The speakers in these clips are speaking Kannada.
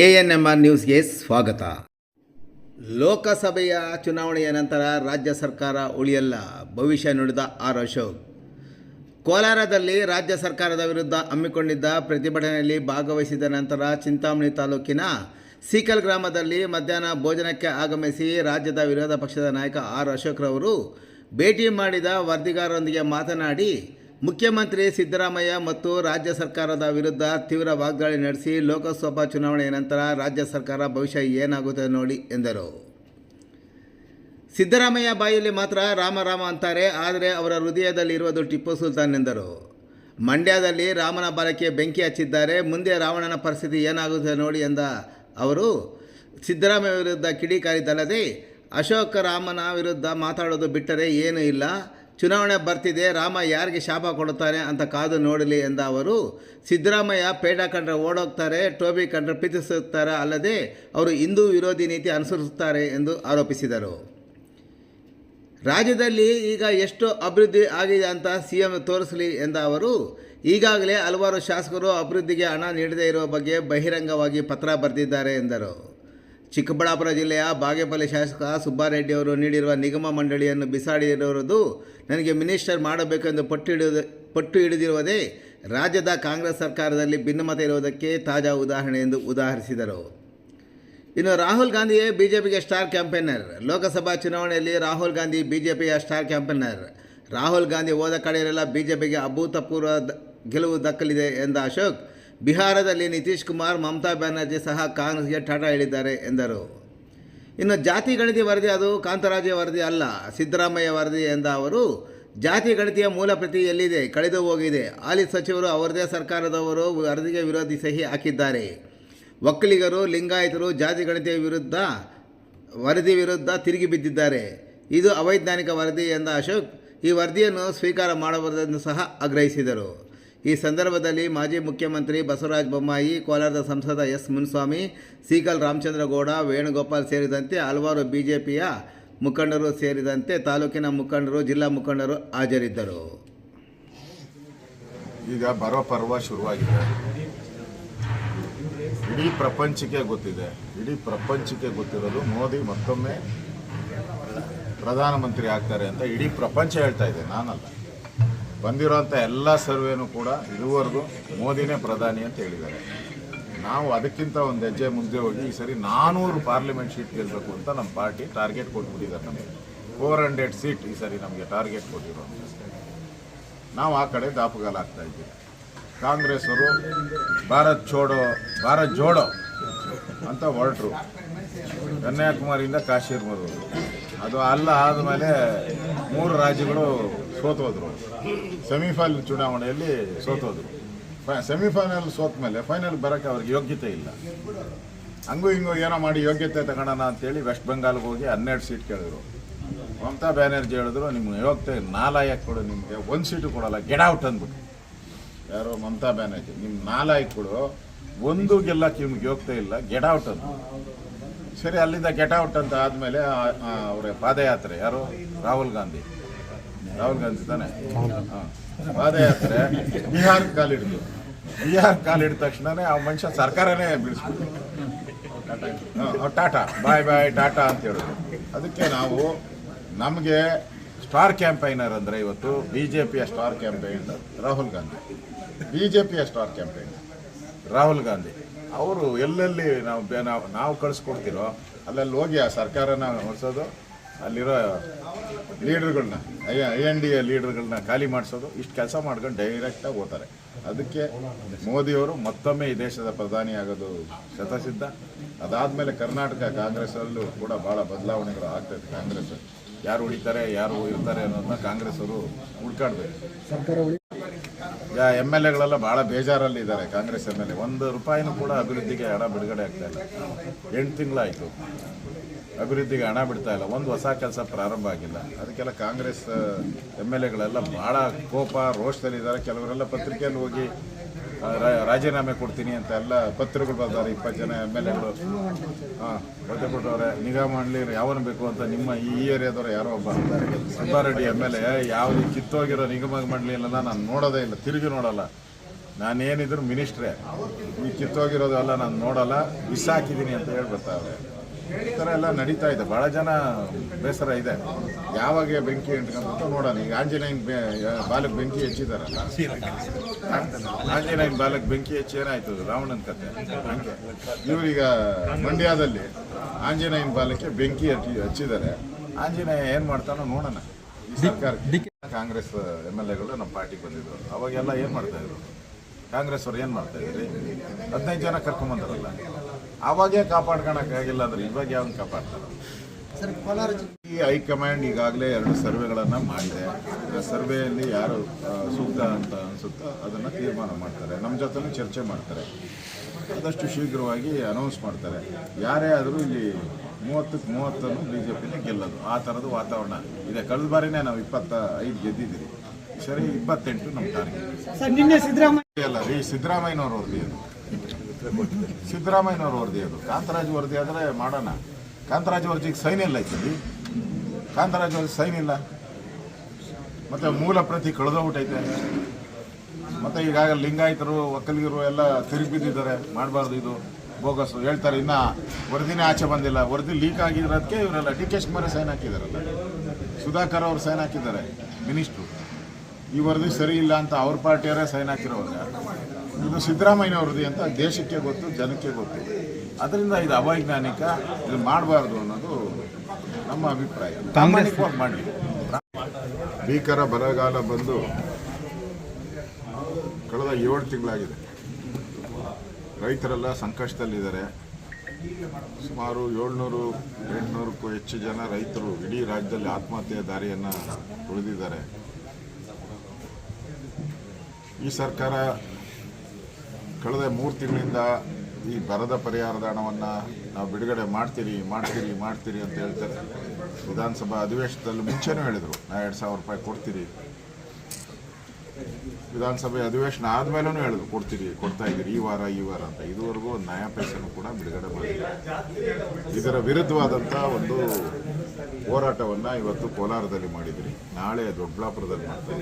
ಎ ಎನ್ ಎಂ ಆರ್ ನ್ಯೂಸ್ಗೆ ಸ್ವಾಗತ. ಲೋಕಸಭೆಯ ಚುನಾವಣೆಯ ನಂತರ ರಾಜ್ಯ ಸರ್ಕಾರ ಉಳಿಯಲ್ಲ, ಭವಿಷ್ಯ ನುಡಿದ ಆರ್ ಅಶೋಕ್. ಕೋಲಾರದಲ್ಲಿ ರಾಜ್ಯ ಸರ್ಕಾರದ ವಿರುದ್ಧ ಹಮ್ಮಿಕೊಂಡಿದ್ದ ಪ್ರತಿಭಟನೆಯಲ್ಲಿ ಭಾಗವಹಿಸಿದ ನಂತರ ಚಿಂತಾಮಣಿ ತಾಲೂಕಿನ ಸೀಕಲ್ ಗ್ರಾಮದಲ್ಲಿ ಮಧ್ಯಾಹ್ನ ಭೋಜನಕ್ಕೆ ಆಗಮಿಸಿ ರಾಜ್ಯದ ವಿರೋಧ ಪಕ್ಷದ ನಾಯಕ ಆರ್ ಅಶೋಕ್ರವರು ಭೇಟಿ ಮಾಡಿದ ವರದಿಗಾರರೊಂದಿಗೆ ಮಾತನಾಡಿ ಮುಖ್ಯಮಂತ್ರಿ ಸಿದ್ದರಾಮಯ್ಯ ಮತ್ತು ರಾಜ್ಯ ಸರ್ಕಾರದ ವಿರುದ್ಧ ತೀವ್ರ ವಾಗ್ದಾಳಿ ನಡೆಸಿ ಲೋಕಸಭಾ ಚುನಾವಣೆಯ ನಂತರ ರಾಜ್ಯ ಸರ್ಕಾರ ಭವಿಷ್ಯ ಏನಾಗುತ್ತದೆ ನೋಡಿ ಎಂದರು. ಸಿದ್ದರಾಮಯ್ಯ ಬಾಯಲ್ಲಿ ಮಾತ್ರ ರಾಮ ರಾಮ ಅಂತಾರೆ, ಆದರೆ ಅವರ ಹೃದಯದಲ್ಲಿ ಇರುವುದು ಟಿಪ್ಪು ಸುಲ್ತಾನ್ ಎಂದರು. ಮಂಡ್ಯದಲ್ಲಿ ರಾಮನ ಬಾಲಕ್ಕೆ ಬೆಂಕಿ ಹಚ್ಚಿದ್ದಾರೆ, ಮುಂದೆ ರಾವಣನ ಪರಿಸ್ಥಿತಿ ಏನಾಗುತ್ತದೆ ನೋಡಿ ಎಂದ ಅವರು, ಸಿದ್ದರಾಮಯ್ಯ ವಿರುದ್ಧ ಕಿಡಿಕಾರಿದ್ದಲ್ಲದೆ ಅಶೋಕ ರಾಮನ ವಿರುದ್ಧ ಮಾತಾಡೋದು ಬಿಟ್ಟರೆ ಏನೂ ಇಲ್ಲ. ಚುನಾವಣೆ ಬರ್ತಿದೆ, ರಾಮ ಯಾರಿಗೆ ಶಾಪ ಕೊಡುತ್ತಾರೆ ಅಂತ ಕಾದು ನೋಡಲಿ ಎಂದ ಅವರು, ಸಿದ್ದರಾಮಯ್ಯ ಪೇಡ ಕಂಡ್ರೆ ಓಡೋಗ್ತಾರೆ, ಟೋಬಿ ಕಂಡ್ರೆ ಪ್ರೀತಿಸುತ್ತಾರೆ ಅಲ್ಲದೆ ಅವರು ಹಿಂದೂ ವಿರೋಧಿ ನೀತಿ ಅನುಸರಿಸುತ್ತಾರೆ ಎಂದು ಆರೋಪಿಸಿದರು. ರಾಜ್ಯದಲ್ಲಿ ಈಗ ಎಷ್ಟು ಅಭಿವೃದ್ಧಿ ಆಗಿದೆ ಅಂತ ಸಿ ಎಂ ತೋರಿಸಲಿ ಎಂದ ಅವರು, ಈಗಾಗಲೇ ಹಲವಾರು ಶಾಸಕರು ಅಭಿವೃದ್ಧಿಗೆ ಹಣ ನೀಡದೇ ಇರುವ ಬಗ್ಗೆ ಬಹಿರಂಗವಾಗಿ ಪತ್ರ ಬರೆದಿದ್ದಾರೆ ಎಂದರು. ಚಿಕ್ಕಬಳ್ಳಾಪುರ ಜಿಲ್ಲೆಯ ಬಾಗೇಪಲ್ಲಿ ಶಾಸಕ ಸುಬ್ಬಾರೆಡ್ಡಿ ಅವರು ನೀಡಿರುವ ನಿಗಮ ಮಂಡಳಿಯನ್ನು ಬಿಸಾಡಿರುವುದು ನನಗೆ ಮಿನಿಸ್ಟರ್ ಮಾಡಬೇಕೆಂದು ಪಟ್ಟು ಹಿಡಿದು, ಪಟ್ಟು ಹಿಡಿದಿರುವುದೇ ರಾಜ್ಯದ ಕಾಂಗ್ರೆಸ್ ಸರ್ಕಾರದಲ್ಲಿ ಭಿನ್ನಮತ ಇರುವುದಕ್ಕೆ ತಾಜಾ ಉದಾಹರಣೆ ಎಂದು ಉದಾಹರಿಸಿದರು. ಇನ್ನು ರಾಹುಲ್ ಗಾಂಧಿಯೇ ಬಿಜೆಪಿಗೆ ಸ್ಟಾರ್ ಕ್ಯಾಂಪೇನರ್. ಲೋಕಸಭಾ ಚುನಾವಣೆಯಲ್ಲಿ ರಾಹುಲ್ ಗಾಂಧಿ ಬಿಜೆಪಿಯ ಸ್ಟಾರ್ ಕ್ಯಾಂಪೇನರ್. ರಾಹುಲ್ ಗಾಂಧಿ ಹೋದ ಕಡೆಯಲ್ಲೆಲ್ಲ ಬಿಜೆಪಿಗೆ ಅಭೂತಪೂರ್ವ ಗೆಲುವು ದಕ್ಕಲಿದೆ ಎಂದ ಅಶೋಕ್ ಬಿಹಾರದಲ್ಲಿ ನಿತೀಶ್ ಕುಮಾರ್, ಮಮತಾ ಬ್ಯಾನರ್ಜಿ ಸಹ ಕಾಂಗ್ರೆಸ್ಗೆ ಟಾಟಾ ಹೇಳಿದ್ದಾರೆ ಎಂದರು. ಇನ್ನು ಜಾತಿ ಗಣತಿ ವರದಿ ಅದು ಕಾಂತರಾಜೆ ವರದಿ ಅಲ್ಲ, ಸಿದ್ದರಾಮಯ್ಯ ವರದಿ ಎಂದ ಅವರು, ಜಾತಿ ಗಣತಿಯ ಮೂಲ ಪ್ರತಿ ಎಲ್ಲಿದೆ? ಕಳೆದು ಹೋಗಿದೆ. ಹಾಲಿ ಸಚಿವರು ಅವರದೇ ಸರ್ಕಾರದವರು ವರದಿಗೆ ವಿರೋಧಿ ಸಹಿ ಹಾಕಿದ್ದಾರೆ. ಒಕ್ಕಲಿಗರು ಲಿಂಗಾಯತರು ಜಾತಿ ಗಣತಿಯ ವಿರುದ್ಧ, ವರದಿ ವಿರುದ್ಧ ತಿರುಗಿ ಬಿದ್ದಿದ್ದಾರೆ. ಇದು ಅವೈಜ್ಞಾನಿಕ ವರದಿ ಎಂದ ಅಶೋಕ್, ಈ ವರದಿಯನ್ನು ಸ್ವೀಕಾರ ಮಾಡಬಾರದೆಂದು ಸಹ ಆಗ್ರಹಿಸಿದರು. ಈ ಸಂದರ್ಭದಲ್ಲಿ ಮಾಜಿ ಮುಖ್ಯಮಂತ್ರಿ ಬಸವರಾಜ ಬೊಮ್ಮಾಯಿ, ಕೋಲಾರದ ಸಂಸದ ಎಸ್ ಮುನ್ಸ್ವಾಮಿ, ಸೀಕಲ್ ರಾಮಚಂದ್ರಗೌಡ ವೇಣುಗೋಪಾಲ್ ಸೇರಿದಂತೆ ಹಲವಾರು ಬಿಜೆಪಿಯ ಮುಖಂಡರು ಸೇರಿದಂತೆ ತಾಲೂಕಿನ ಮುಖಂಡರು, ಜಿಲ್ಲಾ ಮುಖಂಡರು ಹಾಜರಿದ್ದರು. ಈಗ ಬರೋ ಪರ್ವ ಶುರುವಾಗಿದೆ. ಇಡೀ ಪ್ರಪಂಚಕ್ಕೆ ಗೊತ್ತಿದೆ. ಇಡೀ ಪ್ರಪಂಚಕ್ಕೆ ಗೊತ್ತಿರೋದು ಮೋದಿ ಮತ್ತೊಮ್ಮೆ ಪ್ರಧಾನಮಂತ್ರಿ ಆಗ್ತಾರೆ ಅಂತ ಇಡೀ ಪ್ರಪಂಚ ಹೇಳ್ತಾ ಇದೆ. ನಾನಲ್ಲ. ಬಂದಿರೋಂಥ ಎಲ್ಲ ಸರ್ವೇನೂ ಕೂಡ ಇದುವರೆಗೂ ಮೋದಿನೇ ಪ್ರಧಾನಿ ಅಂತ ಹೇಳಿದ್ದಾರೆ. ನಾವು ಅದಕ್ಕಿಂತ ಒಂದು ಹೆಜ್ಜೆ ಮುಂದೆ ಹೋಗಿ ಈ ಸರಿ ನಾನ್ನೂರು ಪಾರ್ಲಿಮೆಂಟ್ ಸೀಟ್ ಗೆಲ್ಲಬೇಕು ಅಂತ ನಮ್ಮ ಪಾರ್ಟಿ ಟಾರ್ಗೆಟ್ ಕೊಟ್ಬಿಟ್ಟಿದ್ದಾರೆ ನಮಗೆ. ಫೋರ್ ಹಂಡ್ರೆಡ್ ಸೀಟ್ ಈ ಸರಿ ನಮಗೆ ಟಾರ್ಗೆಟ್ ಕೊಟ್ಟಿರೋ ನಾವು ಆ ಕಡೆ ದಾಪುಗಾಲ ಆಗ್ತಾ ಇದ್ದೀವಿ. ಕಾಂಗ್ರೆಸ್ ಅವರು ಭಾರತ್ ಛೋಡೋ, ಭಾರತ್ ಜೋಡೋ ಅಂತ ಹೊರಟರು. ಕನ್ಯಾಕುಮಾರಿಯಿಂದ ಕಾಶ್ಮೀರ ಬರೋದು ಅದು ಅಲ್ಲ ಆದಮೇಲೆ ಮೂರು ರಾಜ್ಯಗಳು ಸೋತೋದ್ರು. ಸೆಮಿಫೈನಲ್ ಚುನಾವಣೆಯಲ್ಲಿ ಸೋತೋದ್ರು. ಸೆಮಿಫೈನಲ್ ಸೋತ ಮೇಲೆ ಫೈನಲ್ ಬರೋಕ್ಕೆ ಅವ್ರಿಗೆ ಯೋಗ್ಯತೆ ಇಲ್ಲ. ಹಂಗೂ ಹಿಂಗೂ ಏನೋ ಮಾಡಿ ಯೋಗ್ಯತೆ ತಗೊಳ್ಳೋಣ ಅಂತೇಳಿ ವೆಸ್ಟ್ ಬೆಂಗಾಲ್ಗೆ ಹೋಗಿ ಹನ್ನೆರಡು ಸೀಟ್ ಕೇಳಿದ್ರು. ಮಮತಾ ಬ್ಯಾನರ್ಜಿ ಹೇಳಿದ್ರು ನಿಮ್ಮ ಯೋಗ್ಯತೆ ನಾಲಾಯಕ್ಕೆ ಕೊಡು, ನಿಮಗೆ ಒಂದು ಸೀಟು ಕೊಡೋಲ್ಲ ಗೆಡ್ ಔಟ್ ಅಂದ್ಬಿಟ್ಟು. ಯಾರೋ ಮಮತಾ ಬ್ಯಾನರ್ಜಿ ನಿಮ್ಮ ನಾಲಾಯಕ್ ಕೊಡು, ಒಂದು ಗೆಲ್ಲಕ್ಕೆ ನಿಮ್ಗೆ ಯೋಗ್ಯತೆ ಇಲ್ಲ ಗೆಡ್ ಔಟ್ ಅಂತ ಸರಿ, ಅಲ್ಲಿಂದ ಗೆಟ್ ಔಟ್ ಅಂತ ಆದಮೇಲೆ ಅವರ ಪಾದಯಾತ್ರೆ ಯಾರು? ರಾಹುಲ್ ಗಾಂಧಿ. ರಾಹುಲ್ ಗಾಂಧಿ ತಾನೆ ಪಾದಯಾತ್ರೆ, ಬಿಹಾರ್ ಕಾಲಿಡಿದ್ರು ಬಿಹಾರ್ ಕಾಲಿಡಿದ ತಕ್ಷಣನೇ ಆ ಮನುಷ್ಯ ಸರ್ಕಾರನೇ ಬಿಡಿಸ್ಬಿಟ್ಟು ಟಾಟಾ. ಬಾಯ್ ಬಾಯ್, ಟಾಟಾ ಅಂತ ಹೇಳಿದ್ರು ಅದಕ್ಕೆ ನಾವು ನಮಗೆ ಸ್ಟಾರ್ ಕ್ಯಾಂಪೈನರ್ ಅಂದರೆ ಇವತ್ತು ಬಿ ಜೆ ಪಿಯ star campaigner Rahul Gandhi. B J ಪಿಯ ಸ್ಟಾರ್ ಕ್ಯಾಂಪೈನರ್ ರಾಹುಲ್ ಗಾಂಧಿ. ಅವರು ಎಲ್ಲೆಲ್ಲಿ ನಾವು ನಾವು ನಾವು ಕಳಿಸ್ಕೊಡ್ತಿರೋ, ಅಲ್ಲೆಲ್ಲಿ ಹೋಗಿ ಆ ಸರ್ಕಾರನ ಹೊರಿಸೋದು ಅಲ್ಲಿರೋ ಲೀಡರ್ಗಳನ್ನ ಐ ಎನ್ ಡಿ ಎ ಲೀಡರ್ಗಳನ್ನ ಖಾಲಿ ಮಾಡಿಸೋದು, ಇಷ್ಟು ಕೆಲಸ ಮಾಡ್ಕೊಂಡು ಡೈರೆಕ್ಟಾಗಿ ಹೋಗ್ತಾರೆ. ಅದಕ್ಕೆ ಮೋದಿಯವರು ಮತ್ತೊಮ್ಮೆ ಈ ದೇಶದ ಪ್ರಧಾನಿ ಆಗೋದು ಶತಸಿದ್ಧ. ಅದಾದಮೇಲೆ ಕರ್ನಾಟಕ ಕಾಂಗ್ರೆಸ್ಸಲ್ಲೂ ಕೂಡ ಭಾಳ ಬದಲಾವಣೆಗಳು ಆಗ್ತದೆ ಕಾಂಗ್ರೆಸ್ ಯಾರು ಉಳಿತಾರೆ, ಯಾರು ಇರ್ತಾರೆ ಅನ್ನೋದನ್ನ ಕಾಂಗ್ರೆಸ್ ಅವರು ಹುಡ್ಕಾಡ್ಬೇಕು ಎಂ ಎಲ್ ಎಗಳೆಲ್ಲ ಭಾಳ ಬೇಜಾರಲ್ಲಿ ಇದ್ದಾರೆ ಕಾಂಗ್ರೆಸ್ ಎಂ ಎಲ್ ಎ. ಒಂದು ರೂಪಾಯಿನೂ ಕೂಡ ಅಭಿವೃದ್ಧಿಗೆ ಹಣ ಬಿಡುಗಡೆ ಆಗ್ತಾ ಇಲ್ಲ. ಎಂಟು ತಿಂಗಳಾಯಿತು. ಅಭಿವೃದ್ಧಿಗೆ ಹಣ ಬಿಡ್ತಾ ಇಲ್ಲ. ಒಂದು ಹೊಸ ಕೆಲಸ ಪ್ರಾರಂಭ ಆಗಿಲ್ಲ. ಅದಕ್ಕೆಲ್ಲ ಕಾಂಗ್ರೆಸ್ ಎಂ ಎಲ್ ಎಗಳೆಲ್ಲ ಭಾಳ ಕೋಪ, ರೋಷದಲ್ಲಿದ್ದಾರೆ. ಕೆಲವರೆಲ್ಲ ಪತ್ರಿಕೆಯಲ್ಲಿ ಹೋಗಿ ರಾಜೀನಾಮೆ ಕೊಡ್ತೀನಿ ಅಂತ ಎಲ್ಲ ಪತ್ರಗಳು ಬರ್ತಾರೆ ಇಪ್ಪತ್ತು ಜನ ಎಂ ಎಲ್ ಎಗಳು. ಹಾಂ ಬಟ್ಟೆ ಕೊಟ್ಟವ್ರೆ ನಿಗಾ ಯಾವನು ಬೇಕು ಅಂತ ನಿಮ್ಮ ಈ ಏರಿಯಾದವ್ರು ಯಾರೋ ಒಬ್ಬ ಸುಬ್ಬಾರೆಡ್ಡಿ ಎಂ ಎಲ್ ಎ, ಯಾವುದು ಕಿತ್ತೋಗಿರೋ ನಿಗಮ ಮಾಡಲಿಲ್ಲ ನಾನು ನೋಡೋದೇ ಇಲ್ಲ. ತಿರುಗಿ ನೋಡಲ್ಲ. ನಾನೇನಿದ್ರು ಮಿನಿಸ್ಟ್ರೇ. ಈ ಕಿತ್ತೋಗಿರೋದೆಲ್ಲ ನಾನು ನೋಡಲ್ಲ. ಬಿಸಾಕಿದ್ದೀನಿ ಅಂತ ಹೇಳಿ ಬರ್ತಾವೆ ಈ ಥರ ಎಲ್ಲ ನಡೀತಾ ಇದೆ. ಭಾಳ ಜನ ಬೇಸರ ಇದೆ. ಯಾವಾಗ ಬೆಂಕಿ ಇಟ್ಕೊಂಡ್ಬಿಟ್ಟು ನೋಡೋಣ. ಈಗ ಆಂಜನೇಯನ್ ಬಾಲಕ್ ಬೆಂಕಿ ಹೆಚ್ಚಿದಾರಲ್ಲ. ಆಂಜನೇಯನ್ ಬಾಲಕ್ ಬೆಂಕಿ ಹೆಚ್ಚಿ ಏನಾಯ್ತು? ರಾವಣನ ಕತೆ. ಇವರೀಗ ಇವ್ರೀಗ ಮಂಡ್ಯದಲ್ಲಿ ಆಂಜನೇಯನ್ ಬಾಲಕ್ಕೆ ಬೆಂಕಿ ಹಚ್ಚಿ ಹಚ್ಚಿದ್ದಾರೆ. ಆಂಜನೇಯ ಏನು ಮಾಡ್ತಾನೋ ನೋಡೋಣ. ಈ ಸರ್ಕಾರಕ್ಕೆ. ಕಾಂಗ್ರೆಸ್ ಎಂ ಎಲ್ ಎಗಳು ನಮ್ಮ ಪಾರ್ಟಿಗೆ ಬಂದಿದ್ರು. ಅವಾಗೆಲ್ಲ ಏನು ಮಾಡ್ತಾ ಇದ್ರು? ಕಾಂಗ್ರೆಸ್ ಅವ್ರು ಏನು ಮಾಡ್ತಾ ಇದ್ರಿ? ಹದಿನೈದು ಜನ ಕರ್ಕೊಂಬಂದಾರಲ್ಲ. ಅವಾಗೇ ಕಾಪಾಡ್ಕೊಳಕ್ಕಾಗಿಲ್ಲ ಅಂದ್ರೆ ಇವಾಗ ಯಾವ್ದು ಕಾಪಾಡ್ತಾರೆ? ಈ ಹೈಕಮಾಂಡ್ ಈಗಾಗಲೇ ಎರಡು ಸರ್ವೆಗಳನ್ನು ಮಾಡಿದೆ. ಆ ಸರ್ವೆಯಲ್ಲಿ ಯಾರು ಸೂಕ್ತ ಅಂತ ಅನಿಸುತ್ತೋ ಅದನ್ನು ತೀರ್ಮಾನ ಮಾಡ್ತಾರೆ. ನಮ್ಮ ಜೊತೆನೂ ಚರ್ಚೆ ಮಾಡ್ತಾರೆ. ಆದಷ್ಟು ಶೀಘ್ರವಾಗಿ ಅನೌನ್ಸ್ ಮಾಡ್ತಾರೆ. ಯಾರೇ ಆದರೂ ಇಲ್ಲಿ ಮೂವತ್ತಕ್ಕೆ ಮೂವತ್ತನ್ನು ಬಿ ಜೆ ಪಿನೇ ಗೆಲ್ಲೋದು. ಆ ಥರದ ವಾತಾವರಣ ಇದೆ. ಕಳೆದ ಬಾರಿನೇ ನಾವು ಇಪ್ಪತ್ತ ಐದು ಗೆದ್ದಿದ್ದೀವಿ. ಸರಿ ಇಪ್ಪತ್ತೆಂಟು ನಮ್ಮ ಟಾರ್ಗೆಟ್ ಅಲ್ಲ ರೀ ಸಿದ್ದರಾಮಯ್ಯನವ್ರ ವರದಿ ಕೊಟ್ಟಿದ್ದಾರೆ ಸಿದ್ದರಾಮಯ್ಯನವ್ರ ವರದಿ ಅದು. ಕಾಂತರಾಜ್ ವರದಿ ಆದರೆ ಮಾಡೋಣ. ಕಾಂತರಾಜ್ ವರ್ಜಿಗೆ ಸೈನ್ ಇಲ್ಲ ಐತಿ ಕಾಂತರಾಜ್ ವರ್ಜಿ ಸೈನ್ ಇಲ್ಲ. ಮತ್ತೆ ಮೂಲ ಪ್ರತಿ ಕಳೆದೋಗ್ಬಿಟ್ಟೈತೆ. ಮತ್ತೆ ಈಗಾಗಲೇ ಲಿಂಗಾಯತರು ಒಕ್ಕಲಿಗರು ಎಲ್ಲ ತಿರುಗಿ ಬಿದ್ದಿದ್ದಾರೆ. ಮಾಡಬಾರ್ದು ಇದು. ಬೋಗಸ್ ಹೇಳ್ತಾರೆ, ಇನ್ನ ವರದಿನೇ ಆಚೆ ಬಂದಿಲ್ಲ. ವರದಿ ಲೀಕ್ ಆಗಿರೋದಕ್ಕೆ ಇವರೆಲ್ಲ ಡಿ ಕೆ ಶಿವಕುಮಾರ ಸೈನ್ ಹಾಕಿದಾರಲ್ಲ. ಸುಧಾಕರ್ ಅವರು ಸೈನ್ ಹಾಕಿದ್ದಾರೆ, ಮಿನಿಸ್ಟ್ರು. ಈ ವರದಿ ಸರಿ ಇಲ್ಲ ಅಂತ ಅವ್ರ ಪಾರ್ಟಿಯವರೇ ಸೈನ್ ಹಾಕಿರೋವಾಗ. ಇದು ಸಿದ್ದರಾಮಯ್ಯ ವರದಿ ಅಂತ ದೇಶಕ್ಕೆ ಗೊತ್ತು ಜನಕ್ಕೆ ಗೊತ್ತು. ಅದರಿಂದ ಇದು ಅವೈಜ್ಞಾನಿಕ ಇದು ಮಾಡಬಾರ್ದು ಅನ್ನೋದು ನಮ್ಮ ಅಭಿಪ್ರಾಯ. ಪ್ರಾಮಾಣಿಕವಾಗಿ ಮಾಡಿ ಭೀಕರ ಬರಗಾಲ ಬಂದು ಕಳೆದ ಏಳು ತಿಂಗಳಾಗಿದೆ. ರೈತರೆಲ್ಲ ಸಂಕಷ್ಟದಲ್ಲಿದ್ದಾರೆ. ಸುಮಾರು ಏಳ್ನೂರು ಎಂಟುನೂರಕ್ಕೂ ಹೆಚ್ಚು ಜನ ರೈತರು ಇಡೀ ರಾಜ್ಯದಲ್ಲಿ ಆತ್ಮಹತ್ಯೆಯ ದಾರಿಯನ್ನು ತುಳಿದಿದ್ದಾರೆ ಈ ಸರ್ಕಾರ ಕಳೆದ ಮೂರು ತಿಂಗಳಿಂದ ಈ ಬರದ ಪರಿಹಾರದ ಹಣವನ್ನು ನಾವು ಬಿಡುಗಡೆ ಮಾಡ್ತೀರಿ ಮಾಡ್ತೀರಿ ಮಾಡ್ತೀರಿ ಅಂತ ಹೇಳ್ತಾರೆ. ವಿಧಾನಸಭಾ ಅಧಿವೇಶನದಲ್ಲಿ ಮುಂಚೆನೂ ಹೇಳಿದರು, ನಾ ಎರಡು ಸಾವಿರ ರೂಪಾಯಿ ಕೊಡ್ತೀರಿ. ವಿಧಾನಸಭೆ ಅಧಿವೇಶನ ಆದಮೇಲೂ ಹೇಳಿದ್ರು, ಕೊಡ್ತೀರಿ, ಕೊಡ್ತಾ ಇದ್ದೀರಿ, ಈ ವಾರ ಈ ವಾರ ಅಂತ. ಇದುವರೆಗೂ ಒಂದು ಕೂಡ ಬಿಡುಗಡೆ ಮಾಡಿದೆ ಇದರ ವಿರುದ್ಧವಾದಂಥ ಒಂದು ಹೋರಾಟವನ್ನು ಇವತ್ತು ಕೋಲಾರದಲ್ಲಿ ಮಾಡಿದ್ರಿ. ನಾಳೆ ದೊಡ್ಡಬಳ್ಳಾಪುರದಲ್ಲಿ ಮಾಡ್ತಾ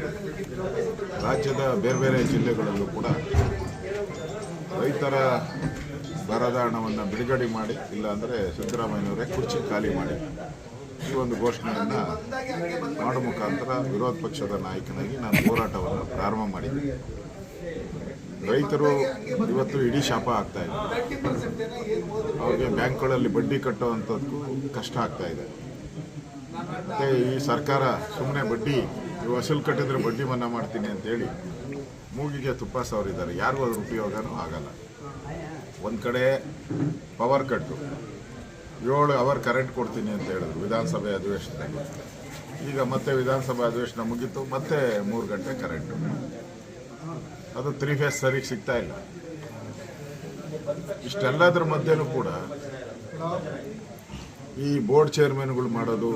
ರಾಜ್ಯದ ಬೇರೆ ಬೇರೆ ಜಿಲ್ಲೆಗಳಲ್ಲೂ ಕೂಡ ರೈತರ ಬರದ ಹಣವನ್ನು ಬಿಡುಗಡೆ ಮಾಡಿ, ಇಲ್ಲಾಂದರೆ ಸಿದ್ದರಾಮಯ್ಯನವರೇ ಕುರ್ಚಿ ಖಾಲಿ ಮಾಡಿ. ಈ ಒಂದು ಘೋಷಣೆಯನ್ನು ಮಾಡೋ ಮುಖಾಂತರ ವಿರೋಧ ಪಕ್ಷದ ನಾಯಕನಾಗಿ ನಾನು ಹೋರಾಟವನ್ನು ಪ್ರಾರಂಭ ಮಾಡಿದ್ದೆ. ರೈತರು ಇವತ್ತು ಇಡೀ ಶಾಪ ಆಗ್ತಾ ಇದೆ. ಅವ್ರಿಗೆ ಬ್ಯಾಂಕ್ಗಳಲ್ಲಿ ಬಡ್ಡಿ ಕಟ್ಟುವಂಥದ್ದು ಕಷ್ಟ ಆಗ್ತಾ ಇದೆ. ಮತ್ತು ಈ ಸರ್ಕಾರ ಸುಮ್ಮನೆ ಬಡ್ಡಿ ವಸೂಲು ಕಟ್ಟಿದ್ರೆ ಬಡ್ಡಿ ಮನ್ನಾ ಮಾಡ್ತೀನಿ ಅಂತೇಳಿ ಮೂಗಿಗೆ ತುಪ್ಪ ಸವರಿದ್ದಾರೆ ಯಾರಿಗೂ ಅದ್ರ ಉಪಯೋಗನೂ ಆಗಲ್ಲ. ಒಂದು ಕಡೆ ಪವರ್ ಕಟ್ಟು ಏಳು ಅವರ್ ಕರೆಂಟ್ ಕೊಡ್ತೀನಿ ಅಂತ ಹೇಳಿದ್ರು. ವಿಧಾನಸಭೆ ಅಧಿವೇಶನದಲ್ಲಿ. ಈಗ ಮತ್ತೆ ವಿಧಾನಸಭೆ ಅಧಿವೇಶನ ಮುಗೀತು, ಮತ್ತೆ ಮೂರು ಗಂಟೆ ಕರೆಂಟು ಅದು ತ್ರೀ ಫೇಸ್ ಸರಿಗೆ ಸಿಗ್ತಾ ಇಲ್ಲ. ಇಷ್ಟೆಲ್ಲದ್ರ ಮಧ್ಯೆನೂ ಕೂಡ ಈ ಬೋರ್ಡ್ ಚೇರ್ಮನ್ಗಳು ಮಾಡೋದು,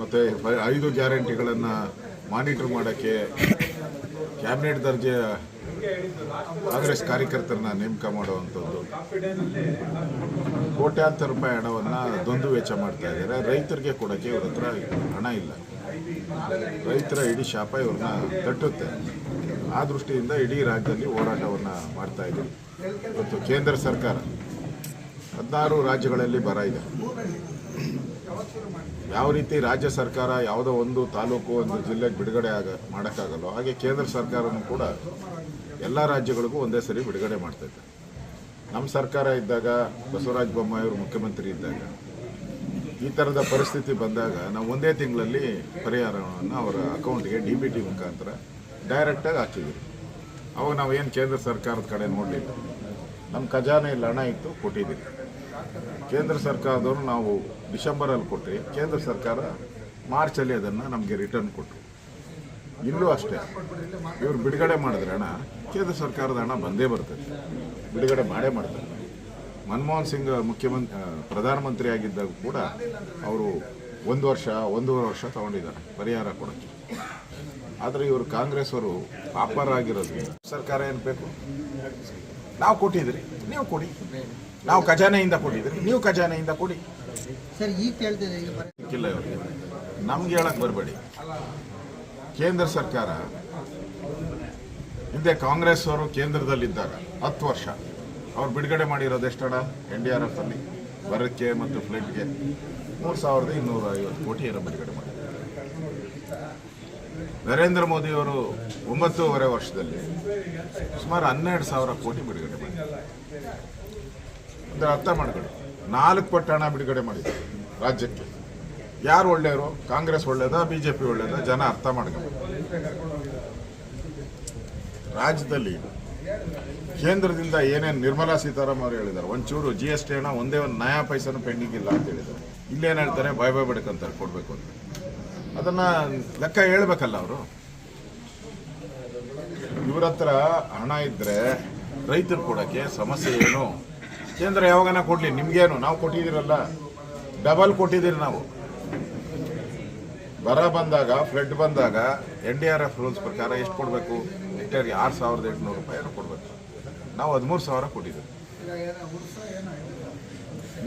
ಮತ್ತು ಐದು ಗ್ಯಾರಂಟಿಗಳನ್ನು ಮಾನಿಟರ್ ಮಾಡೋಕ್ಕೆ ಕ್ಯಾಬಿನೆಟ್ ದರ್ಜೆಯ ಕಾಂಗ್ರೆಸ್ ಕಾರ್ಯಕರ್ತರನ್ನ ನೇಮಕ ಮಾಡುವಂಥದ್ದು. ಕೋಟ್ಯಾಂತರ ರೂಪಾಯಿ ಹಣವನ್ನು ದೊಂದು ವೆಚ್ಚ ಮಾಡ್ತಾ ಇದ್ದಾರೆ. ರೈತರಿಗೆ ಕೊಡೋಕ್ಕೆ ಇವ್ರ ಹತ್ರ ಹಣ ಇಲ್ಲ. ರೈತರ ಇಡೀ ಶಾಪ ಇವ್ರನ್ನ ತಟ್ಟುತ್ತೆ. ಆ ದೃಷ್ಟಿಯಿಂದ ಇಡೀ ರಾಜ್ಯದಲ್ಲಿ ಹೋರಾಟವನ್ನು ಮಾಡ್ತಾ ಇದ್ದೀವಿ ಮತ್ತು ಕೇಂದ್ರ ಸರ್ಕಾರ ಹದಿನಾರು ರಾಜ್ಯಗಳಲ್ಲಿ ಬರ ಇದೆ. ಯಾವ ರೀತಿ ರಾಜ್ಯ ಸರ್ಕಾರ ಯಾವುದೋ ಒಂದು ತಾಲೂಕು, ಒಂದು ಜಿಲ್ಲೆಗೆ ಬಿಡುಗಡೆ ಆಗ ಮಾಡೋಕ್ಕಾಗಲ್ಲೋ ಹಾಗೆ ಕೇಂದ್ರ ಸರ್ಕಾರನೂ ಕೂಡ ಎಲ್ಲ ರಾಜ್ಯಗಳಿಗೂ ಒಂದೇ ಸರಿ ಬಿಡುಗಡೆ ಮಾಡ್ತೈತೆ ನಮ್ಮ ಸರ್ಕಾರ ಇದ್ದಾಗ, ಬಸವರಾಜ ಬೊಮ್ಮಾಯಿಯವರು ಮುಖ್ಯಮಂತ್ರಿ ಇದ್ದಾಗ, ಈ ಥರದ ಪರಿಸ್ಥಿತಿ ಬಂದಾಗ ನಾವು ಒಂದೇ ತಿಂಗಳಲ್ಲಿ ಪರಿಹಾರವನ್ನು ಅವರ ಅಕೌಂಟ್ಗೆ ಡಿ ಬಿ ಟಿ ಮುಖಾಂತರ ಡೈರೆಕ್ಟಾಗಿ ಹಾಕಿದ್ವಿ ಅವಾಗ ನಾವು ಏನು ಕೇಂದ್ರ ಸರ್ಕಾರದ ಕಡೆ ನೋಡಲಿಲ್ಲ. ನಮ್ಮ ಖಜಾನೆಯಲ್ಲಿ ಹಣ ಇತ್ತು, ಕೊಟ್ಟಿದ್ದೀವಿ. ಕೇಂದ್ರ ಸರ್ಕಾರದವರು ನಾವು ಡಿಸೆಂಬರಲ್ಲಿ ಕೊಟ್ಟರೆ ಕೇಂದ್ರ ಸರ್ಕಾರ ಮಾರ್ಚಲ್ಲಿ ಅದನ್ನು ನಮಗೆ ರಿಟರ್ನ್ ಕೊಟ್ಟರು ಇಲ್ಲೂ ಅಷ್ಟೇ. ಇವರು ಬಿಡುಗಡೆ ಮಾಡಿದ್ರೆ ಹಣ, ಕೇಂದ್ರ ಸರ್ಕಾರದ ಹಣ ಬಂದೇ ಬರ್ತದೆ. ಬಿಡುಗಡೆ ಮಾಡೇ ಮಾಡ್ತಾರೆ. ಮನಮೋಹನ್ ಸಿಂಗ್ ಮುಖ್ಯಮಂತ್ರಿ ಪ್ರಧಾನಮಂತ್ರಿ ಆಗಿದ್ದಾಗ ಕೂಡ ಅವರು ಒಂದು ವರ್ಷ, ಒಂದೂವರೆ ವರ್ಷ ತಗೊಂಡಿದ್ದಾರೆ ಪರಿಹಾರ ಕೊಡೋಕ್ಕೆ. ಆದರೆ ಇವರು ಕಾಂಗ್ರೆಸ್ ಅವರು ಪಾಪರ್ ಆಗಿರೋದು ಸರ್ಕಾರ ಏನು ಬೇಕು? ನಾವು ಕೊಟ್ಟಿದ್ರಿ. ನೀವು ಕೊಡಿ. ನಾವು ಖಜಾನೆಯಿಂದ ಕೊಟ್ಟಿದ್ರಿ. ನೀವು ಖಜಾನೆಯಿಂದ ಕೊಡಿ. ಸರ್ ಈಗ ಕೇಳ್ತಿದೆ ಸಿಕ್ಕಿಲ್ಲ ಇವರಿಗೆ ನಮ್ಗೆ ಹೇಳಕ್ ಬರಬೇಡಿ. ಕೇಂದ್ರ ಸರ್ಕಾರ ಹಿಂದೆ ಕಾಂಗ್ರೆಸ್ ಅವರು ಕೇಂದ್ರದಲ್ಲಿದ್ದಾಗ ಹತ್ತು ವರ್ಷ ಅವ್ರು ಬಿಡುಗಡೆ ಮಾಡಿರೋದು ಎಷ್ಟಣ ಎನ್ ಡಿ ಆರ್ ಎಫ್ ಅಲ್ಲಿ. ಬರಕ್ಕೆ ಮತ್ತು ಫ್ಲಡ್ಗೆ ಮೂರು ಸಾವಿರದ ಇನ್ನೂರ ಐವತ್ತು ಕೋಟಿ ಏನೋ ಬಿಡುಗಡೆ ಮಾಡಿದ್ದಾರೆ ನರೇಂದ್ರ ಮೋದಿಯವರು ಒಂಬತ್ತೂವರೆ ವರ್ಷದಲ್ಲಿ ಸುಮಾರು ಹನ್ನೆರಡು ಸಾವಿರ ಕೋಟಿ ಬಿಡುಗಡೆ ಮಾಡಿದ್ದಾರೆ. ಅಂದರೆ ಅರ್ಥ ಮಾಡ್ಕೊಳ್ಳಿ. ನಾಲ್ಕು ಪಟ್ಟು ಹಣ ಬಿಡುಗಡೆ ಮಾಡಿದ್ದಾರೆ ರಾಜ್ಯಕ್ಕೆ. ಯಾರು ಒಳ್ಳೆಯವರು? ಕಾಂಗ್ರೆಸ್ ಒಳ್ಳೇದಾ ಬಿಜೆಪಿ ಒಳ್ಳೇದಾ ಜನ ಅರ್ಥ ಮಾಡ್ಕೊಳ್ಳಿ. ರಾಜ್ಯದಲ್ಲಿ ಕೇಂದ್ರದಿಂದ ಏನೇನು ನಿರ್ಮಲಾ ಸೀತಾರಾಮ್ ಅವರು ಹೇಳಿದ್ದಾರೆ, ಒಂಚೂರು ಜಿ ಎಸ್ ಟಿ ಹಣ ಒಂದೇ ಒಂದು ನಯಾ ಪೈಸನು ಪೆಂಡಿಂಗ್ ಇಲ್ಲ ಅಂತ ಹೇಳಿದ್ದಾರೆ. ಇಲ್ಲೇನು ಹೇಳ್ತಾರೆ? ಬಾಯ್ ಬಾಯ್ ಬಡ್ಕಂತಾರೆ ಕೊಡಬೇಕು ಅಂತ. ಅದನ್ನ ಲೆಕ್ಕ ಹೇಳ್ಬೇಕಲ್ಲ ಅವರು. ಇವ್ರ ಹತ್ರ ಹಣ ಇದ್ರೆ ರೈತರು ಕೊಡಕ್ಕೆ ಸಮಸ್ಯೆ ಏನು? ಕೇಂದ್ರ ಯಾವಾಗನ ಕೊಡ್ಲಿ? ನಿಮ್ಗೇನು? ನಾವು ಕೊಟ್ಟಿದ್ದೀರಲ್ಲ. ಡಬಲ್ ಕೊಟ್ಟಿದ್ದೀರಿ ನಾವು. ಬರ ಬಂದಾಗ, ಫ್ಲಡ್ ಬಂದಾಗ N D R F rules ಪ್ರಕಾರ ಎಷ್ಟು ಕೊಡಬೇಕು? ಹೆಕ್ಟೇರ್ಗೆ ಆರು ಸಾವಿರದ ಎಂಟುನೂರು ರೂಪಾಯಿ ಕೊಡಬೇಕು. ನಾವು ಹದಿಮೂರು ಸಾವಿರ ಕೊಟ್ಟಿದ್ದೀವಿ.